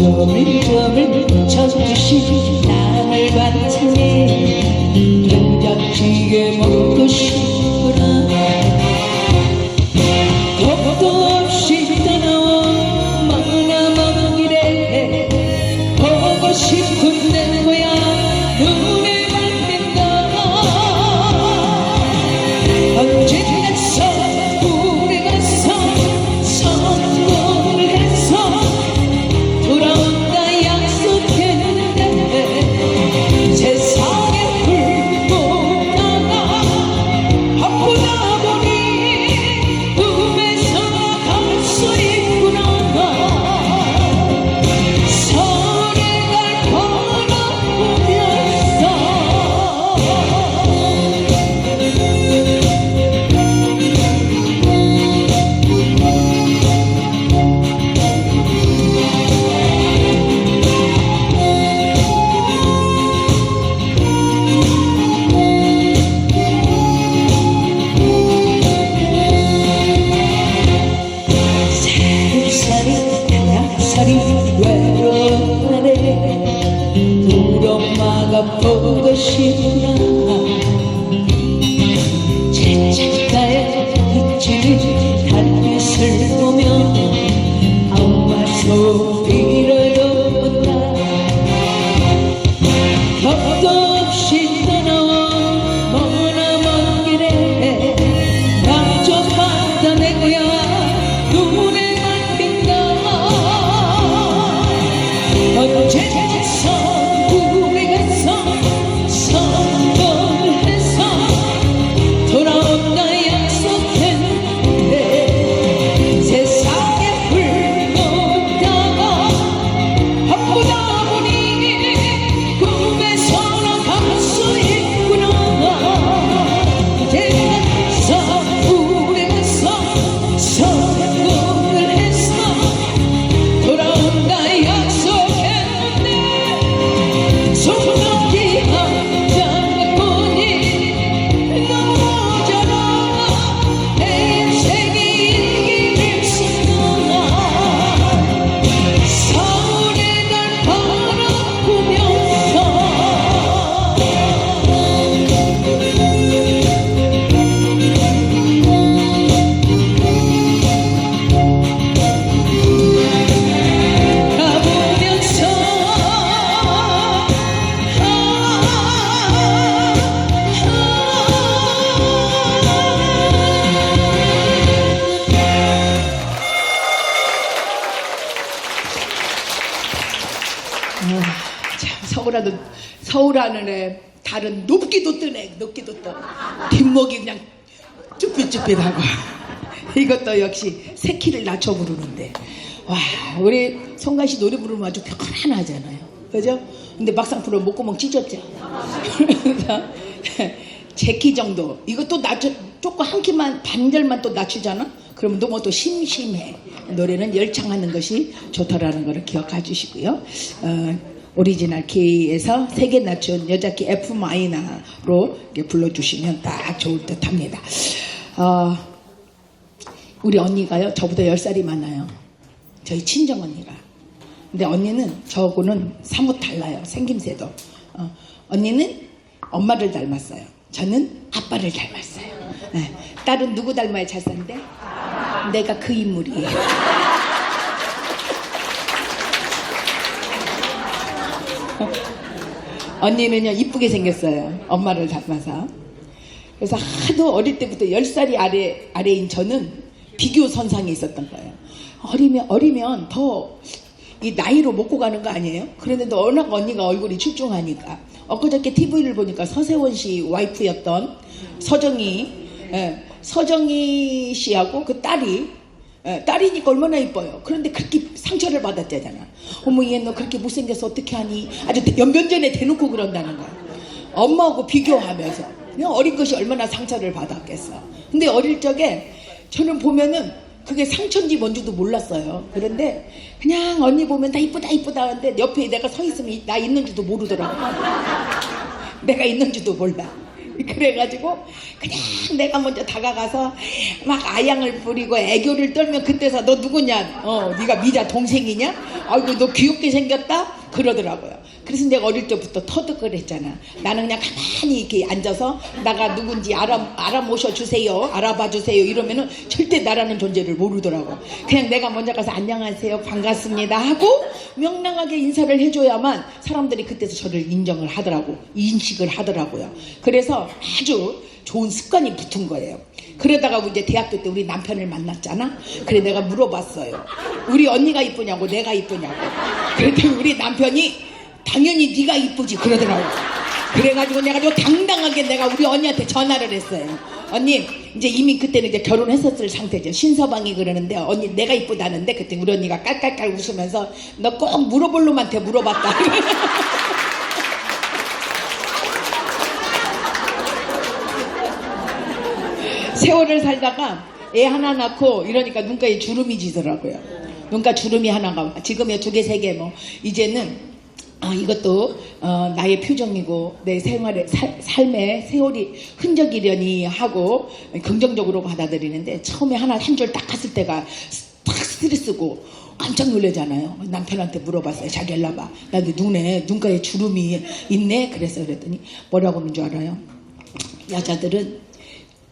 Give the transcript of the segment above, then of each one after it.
조밀조밀 젖주신 나물 반찬에 된장찌개 먹고 싶구 쭈삣쭈삣하고. 이것도 역시 새키를 낮춰 부르는데. 와 우리 송가 씨 노래 부르면 아주 편안하잖아요. 그죠? 근데 막상 부르면 목구멍 찢었죠. 그래서 제키 정도. 이것도 낮춰 조금 한 키만 반절만 또 낮추잖아? 그러면 너무 또 심심해. 노래는 열창하는 것이 좋다라는 것을 기억해 주시고요. 어, 오리지널 키에서 세 개 낮춘 여자 키 F 마이너로 불러주시면 딱 좋을 듯 합니다 어, 우리 언니가요 저보다 10살이 많아요. 저희 친정 언니가. 근데 언니는 저하고는 사뭇 달라요 생김새도. 어, 언니는 엄마를 닮았어요. 저는 아빠를 닮았어요. 네. 딸은 누구 닮아야 잘 산대? 내가 그 인물이에요. 언니는요 이쁘게 생겼어요 엄마를 닮아서 그래서 하도 어릴 때부터 10살이 아래, 아래인 저는 비교 선상에 있었던 거예요 어리면 어리면 더 이 나이로 먹고 가는 거 아니에요? 그런데도 워낙 언니가 얼굴이 출중하니까 엊그저께 TV를 보니까 서세원 씨 와이프였던 서정희 예, 서정희 씨하고 그 딸이 예, 딸이니까 얼마나 이뻐요. 그런데 그렇게 상처를 받았대잖아. 어머 얘 너 그렇게 못생겨서 어떻게 하니? 아주 대- 연변전에 대놓고 그런다는 거야. 엄마하고 비교하면서 어린 것이 얼마나 상처를 받았겠어. 근데 어릴 적에 저는 보면은 그게 상처인지 뭔지도 몰랐어요. 그런데 그냥 언니 보면 다 이쁘다 이쁘다 하는데 옆에 내가 서 있으면 나 있는지도 모르더라고. 내가 있는지도 몰라. 그래가지고 그냥 내가 먼저 다가가서 막 아양을 부리고 애교를 떨면 그때서 너 누구냐? 어, 네가 미자 동생이냐? 아이고 너 귀엽게 생겼다? 그러더라고요. 그래서 내가 어릴 때부터 터득을 했잖아. 나는 그냥 가만히 이렇게 앉아서 나가 누군지 알아, 알아 모셔 주세요. 알아봐 주세요. 이러면은 절대 나라는 존재를 모르더라고. 그냥 내가 먼저 가서 안녕하세요. 반갑습니다. 하고 명랑하게 인사를 해줘야만 사람들이 그때서 저를 인정을 하더라고. 인식을 하더라고요. 그래서 아주 좋은 습관이 붙은 거예요. 그러다가 이제 대학교 때 우리 남편을 만났잖아. 그래 내가 물어봤어요. 우리 언니가 이쁘냐고 내가 이쁘냐고. 그랬더니 우리 남편이 당연히 네가 이쁘지 그러더라고. 그래가지고 내가 좀 당당하게 내가 우리 언니한테 전화를 했어요. 언니 이제 이미 그때는 이제 결혼했었을 상태죠. 신서방이 그러는데 언니 내가 이쁘다는데 그때 우리 언니가 깔깔깔 웃으면서 너 꼭 물어볼 놈한테 물어봤다. 세월을 살다가 애 하나 낳고 이러니까 눈가에 주름이 지더라고요. 눈가 주름이 하나가 지금의 두개 세 개 뭐 이제는 아 이것도 어, 나의 표정이고 내 생활의 살- 삶의 세월이 흔적이려니 하고 긍정적으로 받아들이는데 처음에 하나 한 줄 딱 갔을 때가 딱 스트레스고 깜짝 놀라잖아요. 남편한테 물어봤어요. 자기 일로 와봐. 나도 눈에 눈가에 주름이 있네. 그래서 그랬더니 뭐라고 하는 줄 알아요? 여자들은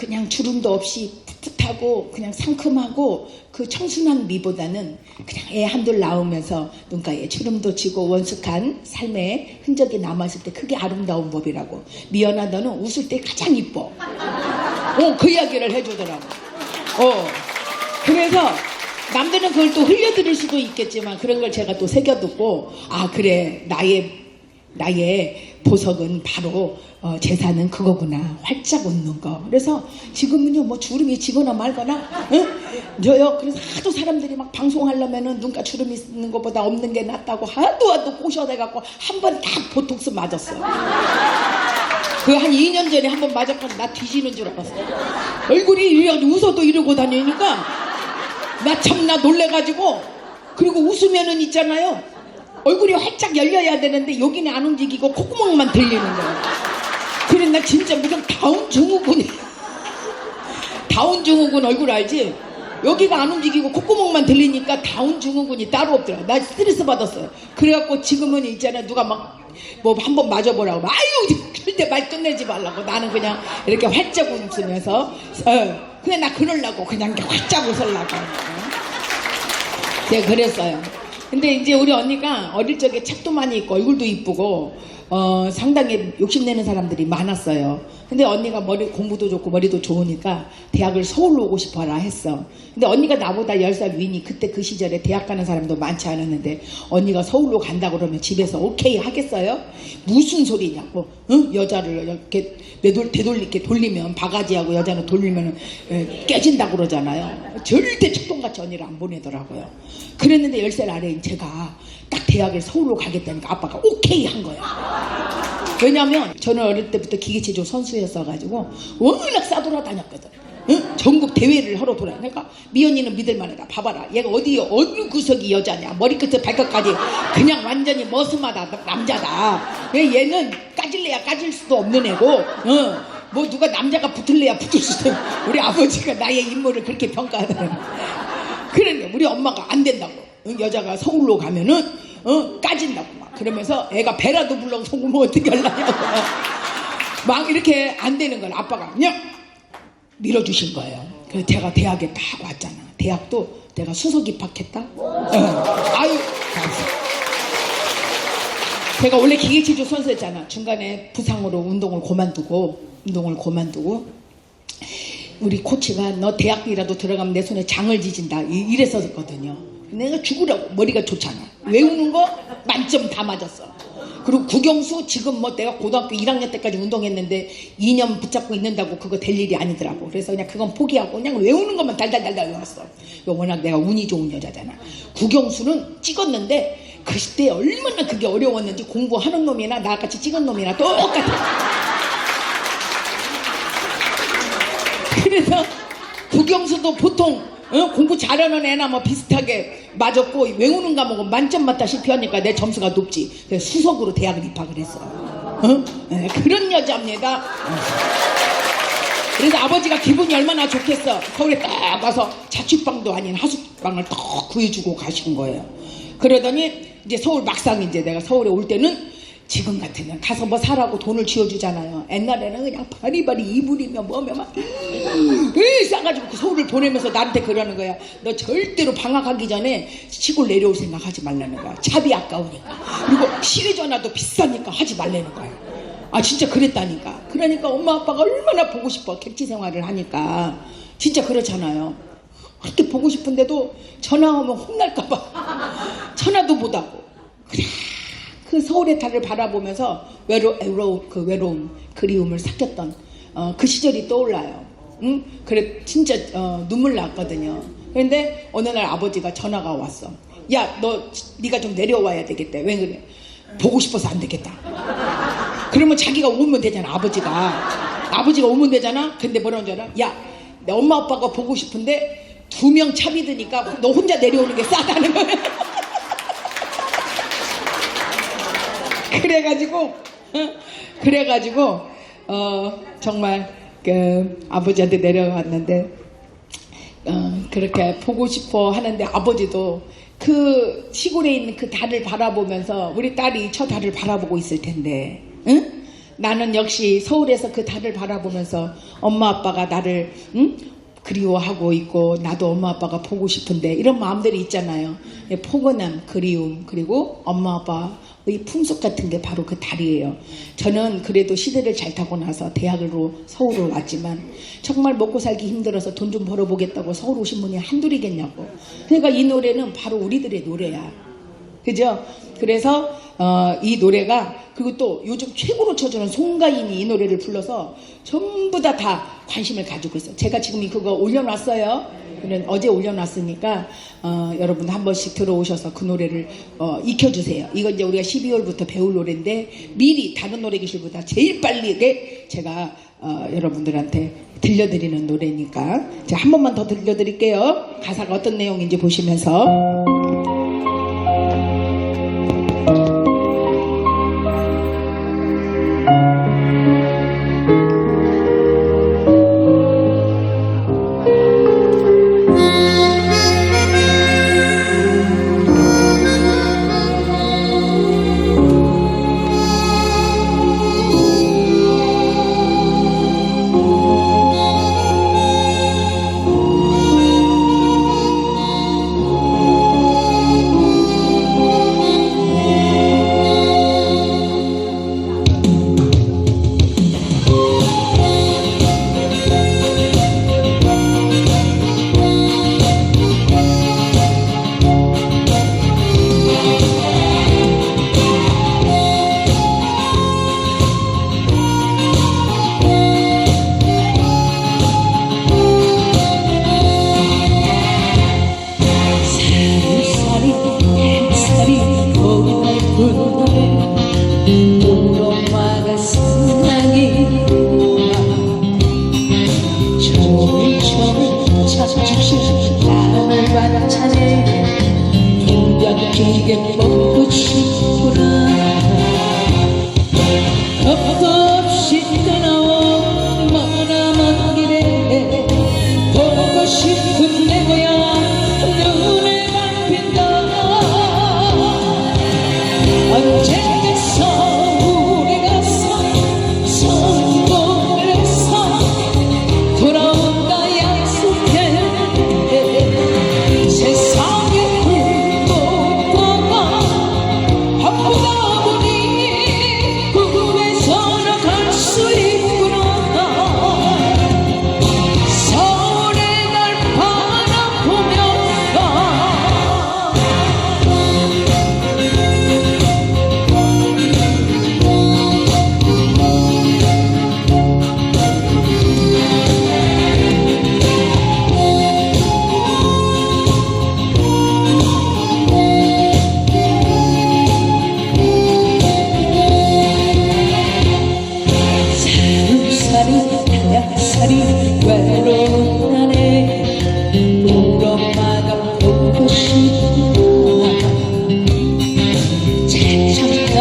그냥 주름도 없이 풋풋하고 그냥 상큼하고 그 청순한 미보다는 그냥 애 한둘 낳으면서 눈가에 주름도 지고 원숙한 삶의 흔적이 남았을 때 그게 아름다운 법이라고. 미연아 너는 웃을 때 가장 이뻐. 어, 그 이야기를 해주더라고. 어, 그래서 남들은 그걸 또 흘려들을 수도 있겠지만 그런 걸 제가 또 새겨두고 아 그래. 나의 나의 보석은 바로 어, 재산은 그거구나. 활짝 웃는 거. 그래서 지금은요 뭐 주름이 지거나 말거나 응? 저요 그래서 하도 사람들이 막 방송하려면은 눈가 주름이 있는 것보다 없는 게 낫다고 하도 하도 꼬셔대갖고 한 번 딱 보톡스 맞았어 그 한 2년 전에 한 번 맞았거든. 나 뒤지는 줄 알았어 얼굴이 이래가지고 웃어도 이러고 다니니까 나 참 나 놀래가지고 그리고 웃으면은 있잖아요 얼굴이 활짝 열려야 되는데 여기는 안 움직이고 콧구멍만 들리는 거야 그래 나 진짜 무슨 다운 증후군이. 다운 증후군 얼굴 알지? 여기가 안 움직이고 콧구멍만 들리니까 다운 증후군이 따로 없더라 나 스트레스 받았어요. 그래갖고 지금은 있잖아. 누가 막 뭐 한번 맞아보라고. 아유 절대 말 끝내지 말라고. 나는 그냥 이렇게 활짝 웃으면서. 어, 그냥 나 그러려고 그냥 활짝 웃으려고. 제가 그랬어요. 근데 이제 우리 언니가 어릴 적에 책도 많이 읽고 얼굴도 이쁘고 어, 상당히 욕심내는 사람들이 많았어요. 근데 언니가 머리 공부도 좋고 머리도 좋으니까 대학을 서울로 오고 싶어라 했어. 근데 언니가 나보다 10살 위니 그때 그 시절에 대학 가는 사람도 많지 않았는데 언니가 서울로 간다 그러면 집에서 오케이 하겠어요? 무슨 소리냐고. 응? 여자를 이렇게 되돌, 되돌리게 돌리면 바가지하고 여자는 돌리면 에, 깨진다고 그러잖아요. 절대 책동같이 언니를 안 보내더라고요. 그랬는데 10살 아래인 제가 딱 대학을 서울로 가겠다니까 아빠가 오케이 한 거야. 왜냐면 저는 어릴 때부터 기계체조 선수였어가지고 워낙 싸돌아다녔거든. 응? 전국 대회를 하러 돌아요. 그러니까 미연이는 믿을만하다. 봐봐라. 얘가 어디 어느 구석이 여자냐. 머리끝에 발끝까지 그냥 완전히 머스마다 남자다. 얘- 얘는 까질래야 까질 수도 없는 애고. 응. 뭐 누가 남자가 붙을래야 붙을 수도. 우리 아버지가 나의 인물을 그렇게 평가하더라고. 그런데 우리 엄마가 안 된다고. 응? 여자가 서울로 가면은 어? 까진다고 막 그러면서 애가 배라도 불러 속으면 어떻게 하려냐고 막 이렇게 안 되는 걸 아빠가 그냥 밀어주신 거예요. 그래서 제가 대학에 딱 왔잖아. 대학도 내가 수석 입학했다. 어. 아유 감사. 제가 원래 기계체조 선수였잖아. 중간에 부상으로 운동을 그만두고 운동을 그만두고 우리 코치가 너 대학이라도 들어가면 내 손에 장을 지진다 이- 이랬었거든요. 내가 죽으라고 머리가 좋잖아. 외우는 거 만점 다 맞았어. 그리고 국영수 지금 뭐 내가 고등학교 1학년 때까지 운동했는데 2년 붙잡고 있는다고 그거 될 일이 아니더라고. 그래서 그냥 그건 포기하고 그냥 외우는 것만 달달달달 외웠어. 워낙 내가 운이 좋은 여자잖아. 국영수는 찍었는데 그때 얼마나 그게 어려웠는지 공부하는 놈이나 나같이 찍은 놈이나 똑같아. 그래서 국영수도 보통 어? 공부 잘하는 애나 뭐 비슷하게 맞았고 외우는 과목은 만점 맞다시피 하니까 내 점수가 높지. 그래서 수석으로 대학을 입학을 했어. 어? 네, 그런 여자입니다. 그래서 아버지가 기분이 얼마나 좋겠어. 서울에 딱 가서 자취방도 아닌 하숙방을 딱 구해주고 가신 거예요. 그러더니 이제 서울 막상 이제 내가 서울에 올 때는 지금 같으면 가서 뭐 사라고 돈을 쥐어주잖아요. 옛날에는 그냥 바리바리 이불이며 뭐며 막 으이 싸가지고 그 서울을 보내면서 나한테 그러는 거야. 너 절대로 방학하기 전에 시골 내려올 생각 하지 말라는 거야. 차비 아까우니까. 그리고 시외 전화도 비싸니까 하지 말라는 거야. 아 진짜 그랬다니까. 그러니까 엄마 아빠가 얼마나 보고 싶어 객지 생활을 하니까 진짜 그렇잖아요. 그렇게 보고 싶은데도 전화 오면 혼날까봐 전화도 못하고 그래 그 서울의 달을 바라보면서 외로 외로 그 외로움 그리움을 삭혔던 어, 그 시절이 떠올라요. 응? 그래 진짜 어, 눈물 났거든요. 그런데 어느 날 아버지가 전화가 왔어. 야 너 네가 좀 내려와야 되겠다. 왜 그래? 보고 싶어서 안 되겠다. 그러면 자기가 오면 되잖아 아버지가 아버지가 오면 되잖아 근데 뭐라는 줄 알아 야 내 엄마 아빠가 보고 싶은데 두 명 차비 드니까 너 혼자 내려오는 게 싸다는 거야 그래가지고 어? 그래가지고 어 정말 그 아버지한테 내려왔는데 어, 그렇게 보고 싶어 하는데 아버지도 그 시골에 있는 그 달을 바라보면서 우리 딸이 저 달을 바라보고 있을 텐데, 응? 나는 역시 서울에서 그 달을 바라보면서 엄마 아빠가 나를 응? 그리워하고 있고 나도 엄마 아빠가 보고 싶은데 이런 마음들이 있잖아요. 포근함, 그리움 그리고 엄마 아빠의 풍속 같은 게 바로 그 달이에요. 저는 그래도 시대를 잘 타고 나서 대학으로 서울을 왔지만 정말 먹고 살기 힘들어서 돈 좀 벌어보겠다고 서울 오신 분이 한둘이겠냐고. 그러니까 이 노래는 바로 우리들의 노래야. 그죠? 그래서 어, 이 노래가 그리고 또 요즘 최고로 쳐주는 송가인이 이 노래를 불러서 전부 다 다 관심을 가지고 있어요. 제가 지금 그거 올려놨어요. 어제 올려놨으니까 어, 여러분 한 번씩 들어오셔서 그 노래를 어, 익혀주세요. 이거 이제 우리가 12월부터 배울 노래인데 미리 다른 노래 교실보다 제일 빨리 제가 어, 여러분들한테 들려드리는 노래니까 제가 한 번만 더 들려드릴게요. 가사가 어떤 내용인지 보시면서.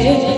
Твоей.